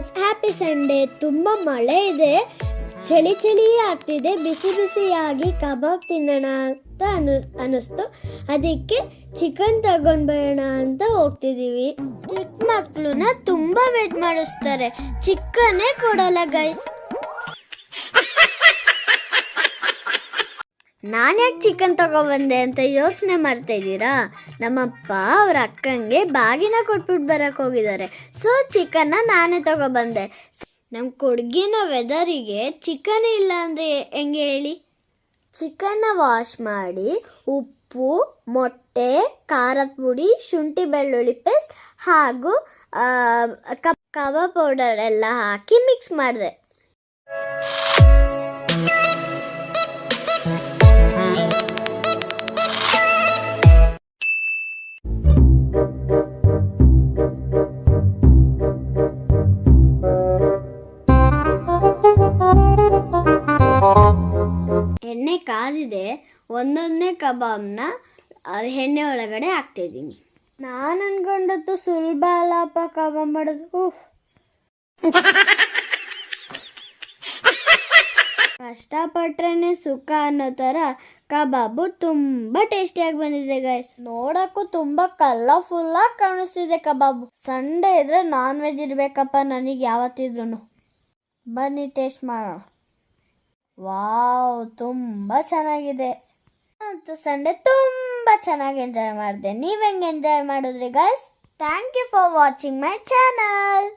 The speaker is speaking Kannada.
ಸಂಡೇ ತುಂಬ ಮಳೆ ಇದೆ. ಚಳಿ ಚಳಿ ಆಗ್ತಿದೆ. ಬಿಸಿ ಬಿಸಿಯಾಗಿ ಕಬಾಬ್ ತಿನ್ನೋಣ ಅಂತ ಅನು ಅನ್ನಿಸ್ತು ಅದಕ್ಕೆ ಚಿಕನ್ ತಗೊಂಡು ಬರೋಣ ಅಂತ ಹೋಗ್ತಿದ್ದೀವಿ ಚಿಕ್ಕ ಮಕ್ಕಳನ್ನ ತುಂಬ ವೇಟ್ ಮಾಡಿಸ್ತಾರೆ. ಚಿಕ್ಕನ್ನೇ ಕೊಡಲ್ಲ ಗೈಸ್ ನಾನು ಯಾಕೆ ಚಿಕನ್ ತಗೊಬಂದೆ ಅಂತ ಯೋಚನೆ ಮಾಡ್ತಾ ಇದ್ದೀರಾ? ನಮ್ಮಪ್ಪ ಅವ್ರ ಅಕ್ಕಂಗೆ ಬಾಗಿನ ಕೊಟ್ಬಿಟ್ಟು ಬರಕ್ಕೆ ಹೋಗಿದ್ದಾರೆ. ಸೊ ಚಿಕನ್ನ ನಾನೇ ತಗೊಬಂದೆ ನಮ್ಮ ಕೊಡಗಿನ ವೆದರಿಗೆ ಚಿಕನ್ ಇಲ್ಲ ಅಂದರೆ ಹೆಂಗೆ ಹೇಳಿ? ಚಿಕನ್ನ ವಾಶ್ ಮಾಡಿ ಉಪ್ಪು, ಮೊಟ್ಟೆ, ಖಾರದ ಪುಡಿ, ಶುಂಠಿ ಬೆಳ್ಳುಳ್ಳಿ ಪೇಸ್ಟ್ ಹಾಗೂ ಕಬಾಬ್ ಪೌಡರ್ ಎಲ್ಲ ಹಾಕಿ ಮಿಕ್ಸ್ ಮಾಡಿದೆ. ಒಂದೊಂದನೇ ಕಬಾಬ್ನ ಎಣ್ಣೆ ಒಳಗಡೆ ಹಾಕ್ತಿದ್ದೀನಿ. ನಾನು ಅನ್ಕೊಂಡದ್ದು ಸುಲಭ ಅಲ್ಲಪ್ಪ ಕಬಾಬ್ ಮಾಡೋದು. ಕಷ್ಟಪಟ್ರೆ ಸುಖ ಅನ್ನೋ ಥರ ಕಬಾಬು ತುಂಬ ಟೇಸ್ಟಿಯಾಗಿ ಬಂದಿದೆ ಗೈಸ್ ನೋಡಕ್ಕೂ ತುಂಬ ಕಲರ್ಫುಲ್ಲಾಗಿ ಕಾಣಿಸ್ತಿದೆ ಕಬಾಬು. ಸಂಡೇ ಇದ್ರೆ ನಾನ್ ವೆಜ್ ಇರಬೇಕಪ್ಪ ನನಗೆ ಯಾವತ್ತಿದ್ರು ಬನ್ನಿ ಟೇಸ್ಟ್ ಮಾಡೋಣ. ವಾವ್ ತುಂಬ ಚೆನ್ನಾಗಿದೆ. ಮತ್ತು ಸಂಡೇ ತುಂಬ ಚೆನ್ನಾಗಿ ಎಂಜಾಯ್ ಮಾಡಿದೆ. ನೀವು ಹೆಂಗೆ ಎಂಜಾಯ್ ಮಾಡಿದ್ರಿ guys thank you for watching my channel